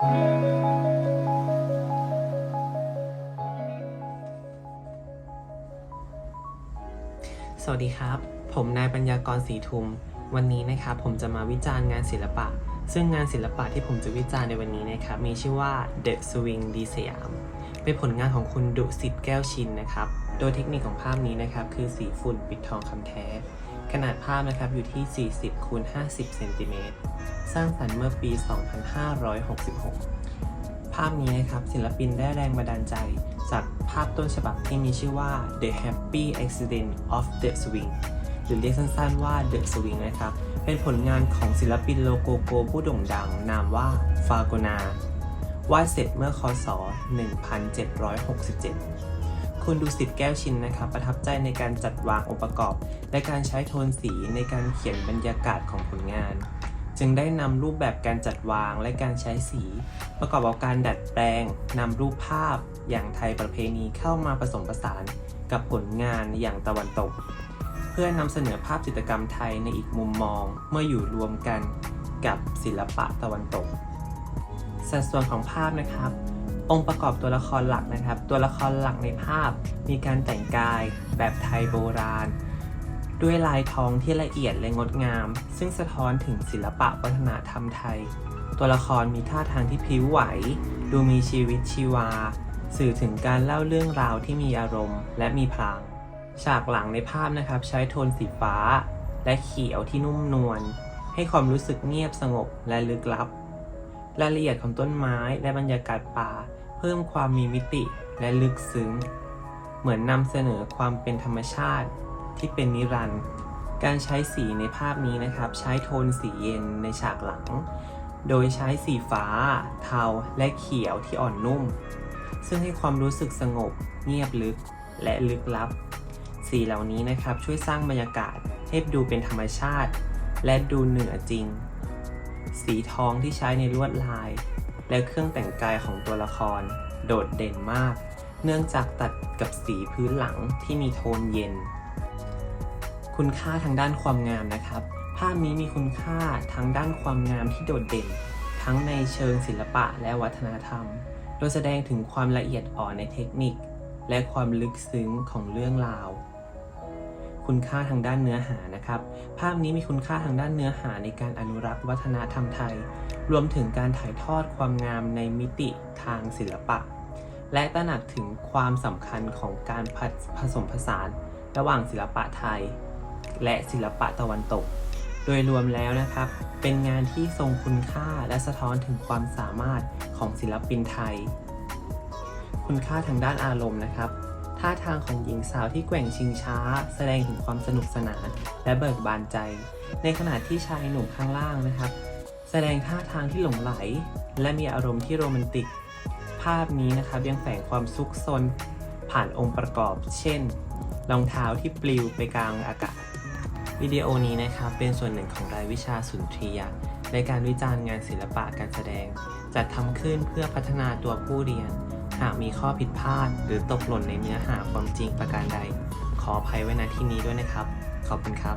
สวัสดีครับ ผมนายปัญญากรศรีทุม วันนี้นะครับผมจะมาวิจารณ์งานศิลปะ ซึ่งงานศิลปะที่ผมจะวิจารณ์ในวันนี้นะครับ มีชื่อว่า The Swing ดีสยาม เป็นผลงานของคุณดุสิตแก้วชินนะครับ โดยเทคนิคของภาพนี้นะครับ คือสีฝุ่นปิดทองคำแท้ ขนาดภาพนะครับอยู่ที่ 40คูณ50 เซนติเมตร สร้างสรรค์เมื่อปี 2566 ภาพนี้นะครับศิลปินได้แรงบันดาลใจ จากภาพต้นฉบับที่มีชื่อว่า The Happy Accident of the Swing หรือเรียกสั้นๆว่า The Swing นะครับ เป็นผลงานของศิลปินโลโกโกผู้โด่งดัง นามว่าฟาโกนาวาดเสร็จเมื่อคศ 1767 คุณดูสิทธิ์แก้วชินนะครับประทับใจในการจัดวางองค์ประกอบ และการใช้โทนสีในการเขียนบรรยากาศของผลงาน จึงได้นำรูปแบบการจัดวางและการใช้สี ประกอบกับการดัดแปลงนำรูปภาพ อย่างไทยประเพณีเข้ามาผสมผสาน กับผลงานอย่างตะวันตก เพื่อนำเสนอภาพจิตรกรรมไทยในอีกมุมมอง เมื่ออยู่รวมกันกับศิลปะตะวันตก สัดส่วนของภาพนะครับ องค์ประกอบตัวละครหลักนะครับ ตัวละครหลักในภาพมีการแต่งกายแบบไทยโบราณ ด้วยลายทองที่ละเอียดและงดงาม ซึ่งสะท้อนถึงศิลปะวัฒนธรรมไทย ตัวละครมีท่าทางที่พลิ้วไหว ดูมีชีวิตชีวา สื่อถึงการเล่าเรื่องราวที่มีอารมณ์ และมีพลัง ฉากหลังในภาพนะครับใช้โทนสีฟ้า และเขียวที่นุ่มนวลให้ความรู้สึกเงียบสงบและลึกลับ รายละเอียดของต้นไม้และบรรยากาศป่า เพิ่มความมีมิติและลึกซึ้ง เหมือนนำเสนอความเป็นธรรมชาติที่เป็นนิรันดร์การใช้สีในภาพนี้นะครับ ใช้โทนสีเย็นในฉากหลัง โดยใช้สีฟ้า เทาและเขียวที่อ่อนนุ่ม ซึ่งให้ความรู้สึกสงบ เงียบลึกและลึกลับ สีเหล่านี้นะครับช่วยสร้างบรรยากาศให้ดูเป็นธรรมชาติ และดูเหนือจริง สีทองที่ใช้ในลวดลาย และเครื่องแต่งกายของตัวละคร โดดเด่นมาก เนื่องจากตัดกับสีพื้นหลังที่มีโทนเย็น คุณค่าทางด้านความงามนะครับ ภาพนี้มีคุณค่าทางด้านความงามที่โดดเด่น ทั้งในเชิงศิลปะและวัฒนธรรม โดยแสดงถึงความละเอียดอ่อนในเทคนิค และความลึกซึ้งของเรื่องราว คุณค่าทางด้านเนื้อหานะครับ ภาพนี้มีคุณค่าทางด้านเนื้อหาในการอนุรักษ์วัฒนธรรมไทย รวมถึงการถ่ายทอดความงามในมิติทางศิลปะ และตระหนักถึงความสำคัญของการผผสมผสาน ระหว่างศิลปะไทย และศิลปะตะวันตก โดยรวมแล้วนะครับ เป็นงานที่ทรงคุณค่าและสะท้อนถึงความสามารถของศิลปินไทย คุณค่าทางด้านอารมณ์นะครับ ท่าทางของหญิงสาวที่แกว่งชิงช้า แสดงถึงความสนุกสนานและเบิกบานใจ ในขณะที่ชายหนุ่มข้างล่างนะครับ แสดงท่าทางที่หลงไหล และมีอารมณ์ที่โรแมนติก ภาพนี้นะครับยังแฝงความซุกซนผ่านองค์ประกอบ เช่น รองเท้าที่ปลิวไปกลางอากาศ วิดีโอนี้นะครับเป็นส่วนหนึ่งของรายวิชาสุนทรียะในการวิจารณ์งานศิลปะการแสดง จัดทำขึ้นเพื่อพัฒนาตัวผู้เรียน หากมีข้อผิดพลาด หรือตกหล่นในเนื้อหาความจริงประการใด ขออภัยไว้ณที่นี้ด้วยนะครับ ขอบคุณครับ